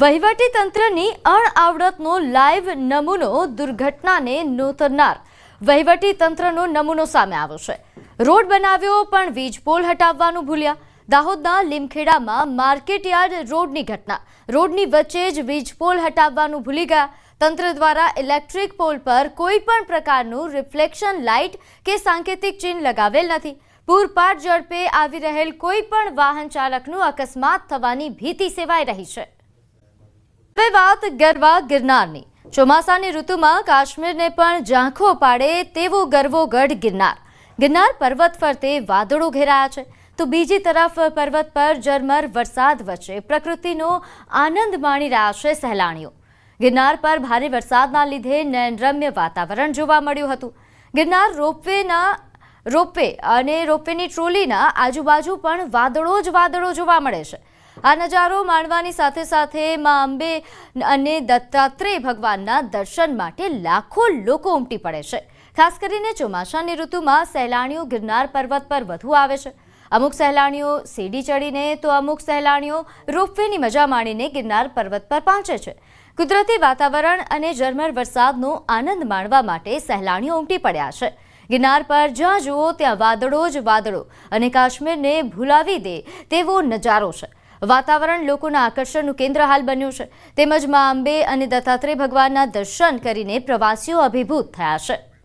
વહીવટી તંત્રની અણઆવડતનો લાઈવ નમૂનો દુર્ઘટનાને નોતરનાર. વહીવટી તંત્રનો નમૂનો સામે આવ્યો છે. રોડ બનાવ્યો, પણ વીજ પોલ હટાવવાનું ભૂલ્યા. દાહોદના લીમખેડામાં માર્કેટયાર્ડ રોડની ઘટના. રોડની વચ્ચે જ વીજ પોલ હટાવવાનું ભૂલી ગયા. તંત્ર દ્વારા ઇલેક્ટ્રિક પોલ પર કોઈ પણ પ્રકારનું રિફ્લેક્શન લાઇટ કે સાંકેતિક ચિહ્ન લગાવેલ નથી. પૂરપાટ ઝડપે આવી રહેલ કોઈ પણ વાહન ચાલકનું અકસ્માત થવાની ભીતિ સેવાઈ રહી છે. હવે વાત ગરવા ગિરનારની. ચોમાસાની ઋતુમાં કાશ્મીરને પણ ઝાંખો પાડે તેવો ગરવો ગઢ ગિરનાર. ગિરનાર પર્વત ફરતે વાદળો ઘેરાયા છે. તો બીજી તરફ પર્વત પર ઝરમર વરસાદ વચ્ચે પ્રકૃતિનો આનંદ માણી રહ્યા છે સહેલાણીઓ. ગિરનાર પર ભારે વરસાદના લીધે નયનરમ્ય વાતાવરણ જોવા મળ્યું હતું. ગિરનાર રોપવેના, રોપવે અને રોપવેની ટ્રોલીના આજુબાજુ પણ વાદળો જ વાદળો જોવા મળે છે. આ નજારો માણવાની સાથે સાથે મા અંબે અને દત્તાત્રેય ભગવાનના દર્શન માટે લાખો લોકો ઉમટી પડે છે. ખાસ કરીને ચોમાસાની ઋતુમાં સહેલાણીઓ ગિરનાર પર્વત પર વધુ આવે છે. અમુક સહેલાણીઓ સીડી ચડીને તો અમુક સહેલાણીઓ રોપવેની મજા માણીને ગિરનાર પર્વત પર પહોંચે છે. કુદરતી વાતાવરણ અને ઝરમર વરસાદનો આનંદ માણવા માટે સહેલાણીઓ ઉમટી પડ્યા છે. ગિરનાર પર જ્યાં જુઓ ત્યાં વાદળો જ વાદળો અને કાશ્મીરને ભૂલાવી દે તેવો નજારો છે. વાતાવરણ લોકોના આકર્ષણનું કેન્દ્ર હાલ બન્યું છે. તેમજ મા અંબે અને દત્તાત્રેય ભગવાનના દર્શન કરીને પ્રવાસીઓ અભિભૂત થયા છે.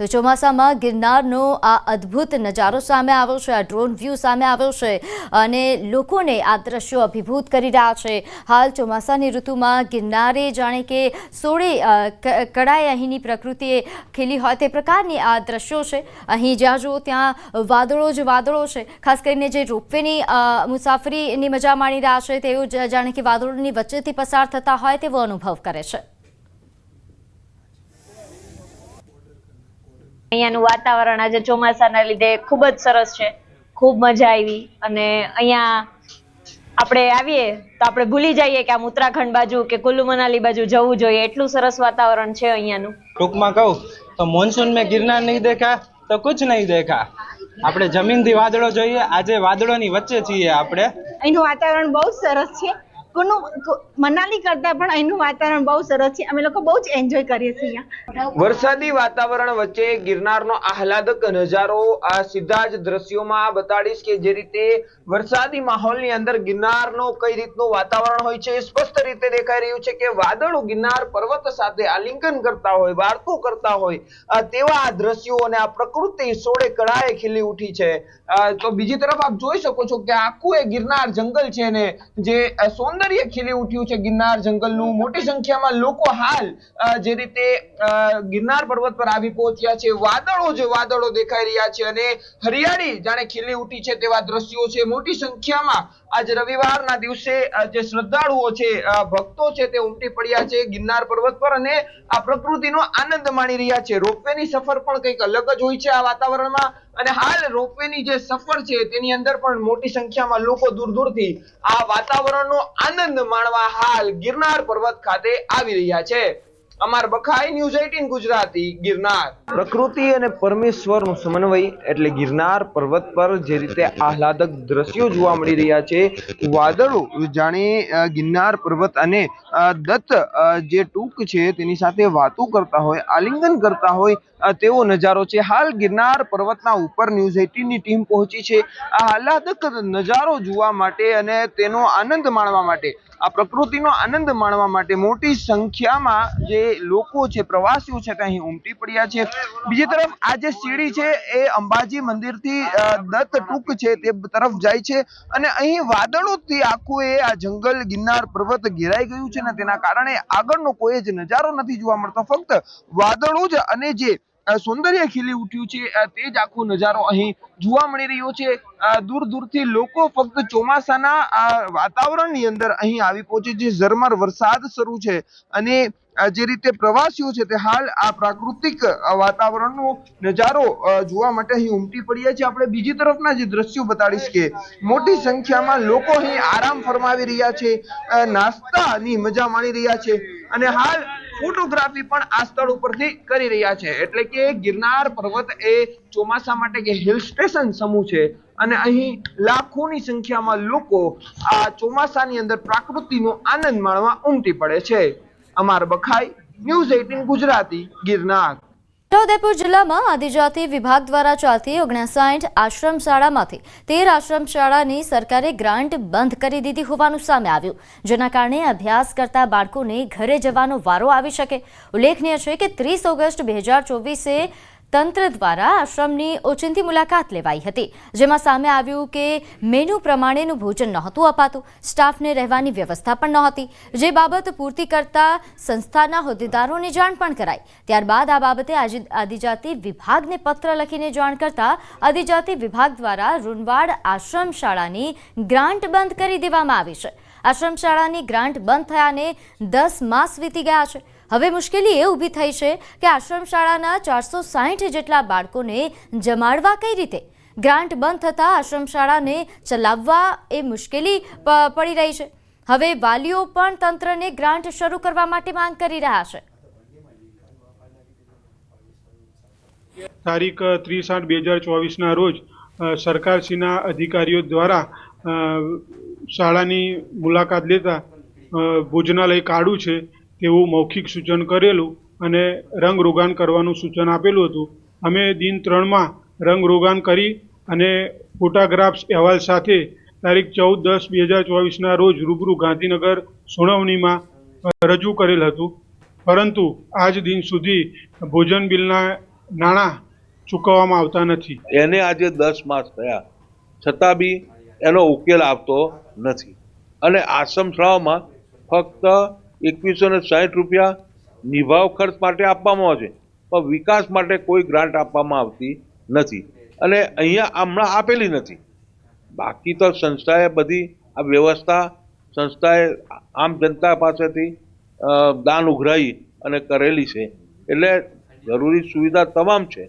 તો ચોમાસામાં ગિરનારનો આ અદ્ભુત નજારો સામે આવ્યો છે, આ ડ્રોન વ્યૂ સામે આવ્યો છે અને લોકોને આ દ્રશ્યો અભિભૂત કરી રહ્યા છે. હાલ ચોમાસાની ઋતુમાં ગિરનારે જાણે કે સોળે કડાએ અહીંની પ્રકૃતિએ ખીલી હોય તે પ્રકારની આ દ્રશ્યો છે. અહીં જ્યાં જુઓ ત્યાં વાદળો જ વાદળો છે. ખાસ કરીને જે રોપવેની મુસાફરીની મજા માણી રહ્યા છે, તેઓ જાણે કે વાદળોની વચ્ચેથી પસાર થતા હોય તેવો અનુભવ કરે છે. અહીંયાનું વાતાવરણ આજે ચોમાસાના લીધે ખૂબ જ સરસ છે. ખૂબ મજા આવી અને અહીંયા આપણે આવીએ તો આપણે ભૂલી જઈએ કે આમ ઉત્તરાખંડ બાજુ કે કુલ્લુ મનાલી બાજુ જવું જોઈએ. એટલું સરસ વાતાવરણ છે અહીંયાનું. ટૂંકમાં કહું તો મોનસૂન મેં ગિરનાર નહીં દેખા તો કુછ નહીં દેખા. આપણે જમીનથી વાદળો જોઈએ. આજે વાદળોની વચ્ચે છીએ આપણે. અહીંનું વાતાવરણ બહુ સરસ છે. મનાલી કરતા પણ અહીંનું વાતાવરણ બહુ સરસ છે. અમે લોકો બહુ જ એન્જોય કરીએ છીએ વરસાદી વાતાવરણ વચ્ચે ગિરનારનો આહલાદક નજારો આ સીધા જ દ્રશ્યોમાં બતાડીશ કે જે રીતે વરસાદી માહોલની અંદર ગિરનારનો કઈ રીતનું વાતાવરણ હોય છે સ્પષ્ટ રીતે દેખાઈ રહ્યું છે કે વાદળો ગિરનાર પર્વત સાથે આલિંગન કરતા હોય વાર્તો કરતા હોય તેવા આ દ્રશ્યો અને આ પ્રકૃતિ સોળે કળાએ ખીલી ઉઠી છે. તો બીજી તરફ આપ જોઈ શકો છો કે આખું એ ગિરનાર જંગલ છે ને જે અ, સૌંદર્ય ખીલી ઉઠ્યું છે ગિરનાર જંગલનું. મોટી સંખ્યામાં લોકો હાલ જે રીતે ગિરનાર પર્વત પર આવી પહોંચ્યા છે. વાદળો જે વાદળો દેખાઈ રહ્યા છે અને હરિયાળી જાણે ખીલી ઉઠી છે તેવા દ્રશ્યો છે. મોટી સંખ્યામાં આજ રવિવારના દિવસે જે શ્રદ્ધાળુઓ છે ભક્તો છે તે ઉમટી પડ્યા છે ગિરનાર પર્વત પર અને આ પ્રકૃતિનો આનંદ માણી રહ્યા છે. રોપવેની સફર પણ કંઈક અલગ જ હોય છે આ વાતાવરણમાં. અને હાલ રોપવેની જે સફર છે, તેની અંદર પણ મોટી સંખ્યામાં લોકો દૂર દૂરથી આ વાતાવરણનો આનંદ માણવા હાલ ગિરનાર પર્વત ખાતે આવી રહ્યા છે. અમાર બખાઈ ન્યૂઝ 18 ગુજરાતી, ગિરનાર. પ્રકૃતિ અને પરમેશ્વરનો સમન્વય એટલે ગિરનાર પર્વત પર જે રીતે આહલાદક દ્રશ્યો જોવા મળી રહ્યા છે, વાદળો જાણે ગિરનાર પર્વત અને દત્ત જે ટૂંક છે તેની સાથે વાતો કરતા હોય, આલિંગન કરતા હોય તેવો નજારો છે. હાલ ગિરનાર પર્વતના ઉપર ન્યૂઝ 18 ની ટીમ પહોંચી છે. આ આહલાદક નજારો જોવા માટે અને તેનો આનંદ માણવા માટે આ પ્રકૃતિનો આનંદ માણવા માટે મોટી સંખ્યામાં જે લોકો છે, પ્રવાસીઓ છે, તે અહીં ઉમટી પડ્યા છે. બીજી તરફ આ જે સીડી છે, એ અંબાજી મંદિરથી દત્ત ટૂંક છે, તે તરફ જાય છે. અને અહીં વાદળોથી આખું એ આ જંગલ ગિરનાર પર્વત ઘેરાઈ ગયું છે ને તેના કારણે આગળનો કોઈ જ નજારો નથી જોવા મળતો. ફક્ત વાદળો જ અને જે સૌંદર્ય ખીલી ઉઠ્યું છે તે જ આખો નજારો અહીં જોવા મળી રહ્યો છે. દૂર દૂરથી લોકો ફક્ત ચોમાસાના વાતાવરણની અંદર અહીં આવી પહોંચે છે. ઝરમર વરસાદ શરૂ છે અને જે રીતે પ્રવાસીઓ છે તે હાલ આ પ્રાકૃતિક વાતાવરણનો નજારો જોવા માટે અહીં ઉમટી પડ્યા છે. આપણે બીજી તરફના જે દ્રશ્યો બતાડીશ કે મોટી સંખ્યામાં લોકો અહીં આરામ ફરમાવી રહ્યા છે નાસ્તાની મજા માણી રહ્યા છે અને હાલ ફોટોગ્રાફી પણ આ સ્થળ ઉપરથી કરી રહ્યા છે. એટલે કે ગિરનાર પર્વત એ ચોમાસા માટે કે હિલ સ્ટેશન સમૂહ છે અને અહીં લાખોની સંખ્યામાં લોકો આ ચોમાસાની અંદર પ્રાકૃતિનો આનંદ માણવા ઉમટી પડે છે. Amar Bakhai, news eighteen Gujarati, Girnar. Chhota Udepur જિલ્લામાં આદિજાતિ વિભાગ દ્વારા ચાલતી ઓગણસાઠ આશ્રમ શાળામાંથી તેર આશ્રમ શાળાની સરકારે ગ્રાન્ટ બંધ કરી દીધી હોવાનું સામે આવ્યું. જેના કારણે અભ્યાસ કરતા બાળકોને ઘરે જવાનો વારો આવી શકે. ઉલ્લેખનીય છે કે ત્રીસ ઓગસ્ટ બે હજાર ચોવીસે તંત્ર દ્વારા આશ્રમની ઓચિંતી મુલાકાત લેવાઈ હતી, જેમાં સામે આવ્યું કે મેનુ પ્રમાણેનું ભોજન નહોતું અપાતું, સ્ટાફને રહેવાની વ્યવસ્થા પણ નહોતી. જે બાબત પૂર્તિ કરતા સંસ્થાના હોદ્દેદારોને જાણ પણ કરાઈ. ત્યારબાદ આ બાબતે આદિજાતિ વિભાગને પત્ર લખીને જાણ કરતા આદિજાતિ વિભાગ દ્વારા રૂનવાડ આશ્રમ શાળાની ગ્રાન્ટ બંધ કરી દેવામાં આવી છે. આશ્રમ શાળાની ગ્રાન્ટ બંધ થયાને દસ માસ વીતી ગયા છે. હવે મુશ્કેલી એ ઊભી થઈ છે કે આશ્રમ શાળાના ચારસો સાહીઠ જેટલા બાળકોને જમાડવા કઈ રીતે? ગ્રાન્ટ બંધ થતાં આશ્રમ શાળાને ચલાવવા એ મુશ્કેલી પડી રહી છે. હવે વાલીઓ પણ તંત્રને ગ્રાન્ટ શરૂ કરવા માટે માંગ કરી રહ્યા છે. તારીખ ત્રીસ આઠ બે હજાર ચોવીસના રોજ સરકારશ્રીના અધિકારીઓ દ્વારા શાળાની મુલાકાત લેતા ભોજનાલય કાઢું છે. તેવું મૌખિક સૂચન કરેલું અને રંગ રોગાન કરવાનું સૂચન આપેલું હતું. અમે દિન ત્રણમાં રંગ રોગાન કરી અને ફોટોગ્રાફ્સ અહેવાલ સાથે તારીખ ચૌદ દસ બે હજાર ચોવીસના રોજ રૂબરૂ ગાંધીનગર સુનાવણીમાં રજૂ કરેલ હતું. પરંતુ આજ દિન સુધી ભોજન બિલના નાણાં ચૂકવવામાં આવતા નથી. એને આજે દસ માસ થયા. છતાં બી એનો ઉકેલ આવતો નથી. અને આશ્રમ શાળામાં ફક્ત એકવીસો ને સાઠ રૂપિયા નિભાવ ખર્ચ માટે આપવામાં આવે છે. પણ વિકાસ માટે કોઈ ગ્રાન્ટ આપવામાં આવતી નથી. અને અહીંયા હમણાં આપેલી નથી. બાકી તો સંસ્થાએ બધી આ વ્યવસ્થા સંસ્થાએ આમ જનતા પાસેથી દાન ઉઘરાઈ અને કરેલી છે. એટલે જરૂરી સુવિધા તમામ છે.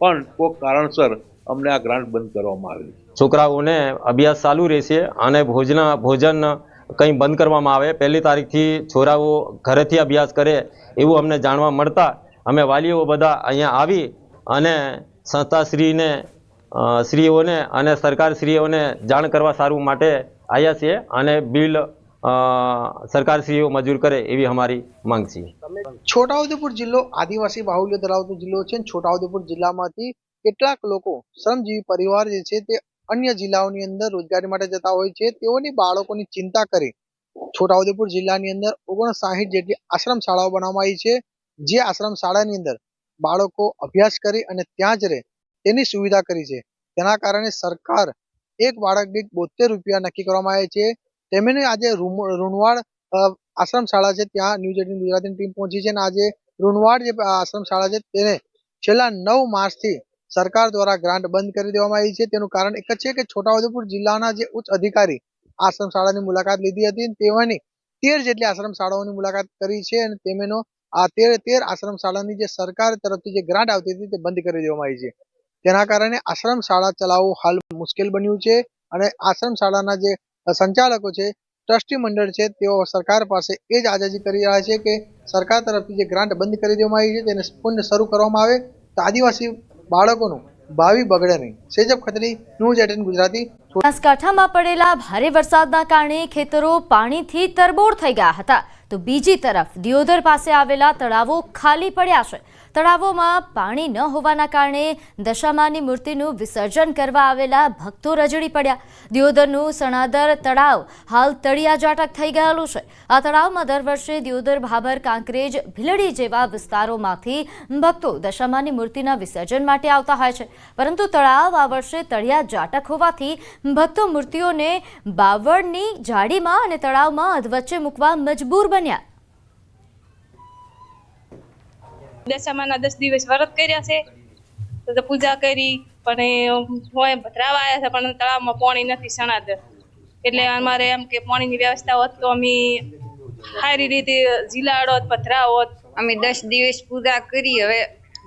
પણ કોઈ કારણસર અમને આ ગ્રાન્ટ બંધ કરવામાં આવેલી છોકરાઓને અભ્યાસ ચાલુ રહેશે અને ભોજન ભોજન કંઈ બંધ કરવામાં આવે, પહેલી તારીખથી છોરાઓ ઘરેથી અભ્યાસ કરે એવું અમને જાણવા મળતા અમે વાલીઓ બધા અહીંયા આવી અને સંસ્થાશ્રીને શ્રીઓને અને સરકારશ્રીઓને જાણ કરવા સારું માટે આવ્યા છીએ અને બિલ સરકારશ્રીઓ મંજૂર કરે એવી અમારી માંગ છે. છોટાઉદેપુર જિલ્લો આદિવાસી બાહુલ્ય ધરાવતો જિલ્લો છે છોટાઉદેપુર જિલ્લામાંથી કેટલાક લોકો શ્રમજીવી પરિવાર જે છે તે અન્ય જિલ્લાઓની અંદર રોજગારી માટે જતા હોય છે. તેઓની બાળકોની ચિંતા કરી. છોટાઉદેપુર જિલ્લાની અંદર ઓગણસાહીઠ જેટલી આશ્રમ શાળાઓ બનાવવામાં આવી છે. જે આશ્રમ શાળાની અંદર બાળકો અભ્યાસ કરી અને ત્યાં જ રહે તેની સુવિધા કરી છે. તેના કારણે સરકાર એક બાળક દીઠ બોતેર રૂપિયા નક્કી કરવામાં આવે છે. તેમને આજે ઋણવાડ આશ્રમ શાળા છે. ત્યાં ન્યૂઝ એટીન ગુજરાતીની ટીમ પહોંચી છે અને આજે ઋણવાડ જે આશ્રમ શાળા છે તેને છેલ્લા નવ માસથી સરકાર દ્વારા ગ્રાન્ટ બંધ કરી દેવામાં આવી છે. તેનું કારણ એક જ છે કે છોટાઉદેપુર જિલ્લાના જે ઉચ્ચ અધિકારી આશ્રમ શાળાની મુલાકાત લીધી હતી તેઓની તેર જેટલી આશ્રમ શાળાઓની મુલાકાત કરી છે અને તેમનો આ તેર તેર આશ્રમ શાળાની જે સરકાર તરફથી જે ગ્રાન્ટ આવતી હતી તે બંધ કરી દેવામાં આવી છે. તેના કારણે આશ્રમ શાળા ચલાવવું હાલ મુશ્કેલ બન્યું છે અને આશ્રમ શાળાના જે સંચાલકો છે, ટ્રસ્ટી મંડળ છે, તેઓ સરકાર પાસે એ જ આજાજી કરી રહ્યા છે કે સરકાર તરફથી જે ગ્રાન્ટ બંધ કરી દેવામાં આવી છે તેને પુનઃ શરૂ કરવામાં આવે. તો આદિવાસી બાળકોનું ભાવિ બગડે નહીં. સેજબ ખત્રી ન્યૂઝ એટીન ગુજરાતી. બનાસકાંઠામાં પડેલા ભારે વરસાદના કારણે ખેતરો પાણીથી તરબોળ થઈ ગયા હતા. તો બીજી તરફ દિયોદર પાસે આવેલા તળાવો ખાલી પડ્યા છે. તળાવોમાં પાણી ન હોવાના કારણે દશામાની મૂર્તિનું વિસર્જન કરવા આવેલા ભક્તો રજડી પડ્યા. દિયોદરનું સણાદર તળાવ હાલ તળિયાજાટક થઈ ગયેલું છે. આ તળાવમાં દર વર્ષે દિયોદર ભાભર કાંકરેજ ભીલડી જેવા વિસ્તારોમાંથી ભક્તો દશામાની મૂર્તિના વિસર્જન માટે આવતા હોય છે. પરંતુ તળાવ આ વર્ષે તળિયા જાટક હોવાથી ભક્તો મૂર્તિઓને બાવળની જાળીમાં અને તળાવમાં અધવચ્ચે મૂકવા મજબૂર બન્યા. દશામાના દસ દિવસ વ્રત કર્યા છે. તો પૂજા કરી પણ હોય ભદ્રાવા આવ્યા છે પણ તળાવમાં પાણી નથી સણાદર એટલે અમારે એમ કે પાણીની વ્યવસ્થા હોત તો અમે સારી રીતે જીલાડો પધરા અમે દસ દિવસ પૂજા કરી હવે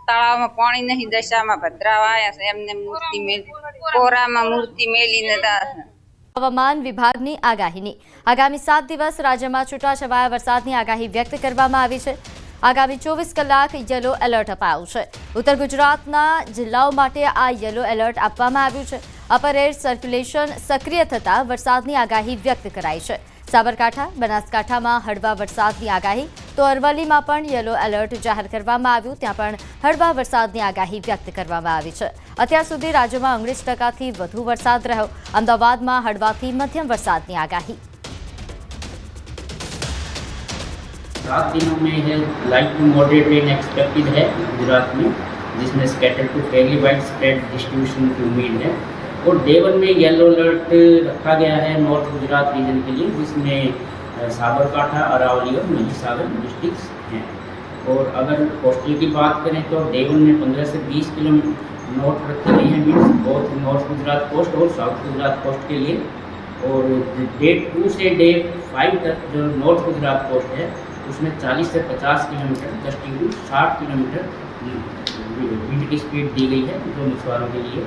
તળાવમાં પાણી નહીં દશામાં ભદ્રાવા આવ્યા છે એમને મૂર્તિ મેલ કોરામાં મૂર્તિ મેલી તા હવામાન વિભાગની આગાહીની. આગામી સાત દિવસ રાજ્યમાં છૂટાછવાયા વરસાદની આગાહી વ્યક્ત કરવામાં આવી છે. આગામી ચોવીસ કલાક યલો એલર્ટ અપાયું છે. ઉત્તર ગુજરાતના જિલ્લાઓ માટે આ યલો એલર્ટ આપવામાં આવ્યું છે. અપર એર સર્ક્યુલેશન સક્રિય થતાં વરસાદની આગાહી વ્યક્ત કરાઈ છે. સાબરકાંઠા, બનાસકાંઠામાં હળવા વરસાદની આગાહી, તો અરવલ્લીમાં પણ યલો એલર્ટ જાહેર કરવામાં આવ્યું. ત્યાં પણ હળવા વરસાદની આગાહી વ્યક્ત કરવામાં આવી છે. અત્યાર સુધી રાજ્યમાં ઓગણીસ ટકાથી વધુ વરસાદ રહ્યો. અમદાવાદમાં હળવાથી મધ્યમ વરસાદની આગાહી. सात दिनों में है light to moderate rain expected है गुजरात में, जिसमें scatter to fairly wide spread distribution की उम्मीद है। और डे वन में येलो अलर्ट रखा गया है नॉर्थ गुजरात रीजन के लिए, जिसमें साबरकांठा, अरावली और महिसागर डिस्ट्रिक्स हैं। और अगर कोस्टल की बात करें तो डे वन में पंद्रह से बीस किलोमीटर नॉर्थ रखी गई है means both north Gujarat coast और साउथ गुजरात कोस्ट के लिए। और डे टू से डे फाइव तक जो नॉर्थ गुजरात कोस्ट है उसमें 40 से 50 kilometre just to 60 kilometre wind की स्पीड दी गई है जो मछुआरों के लिए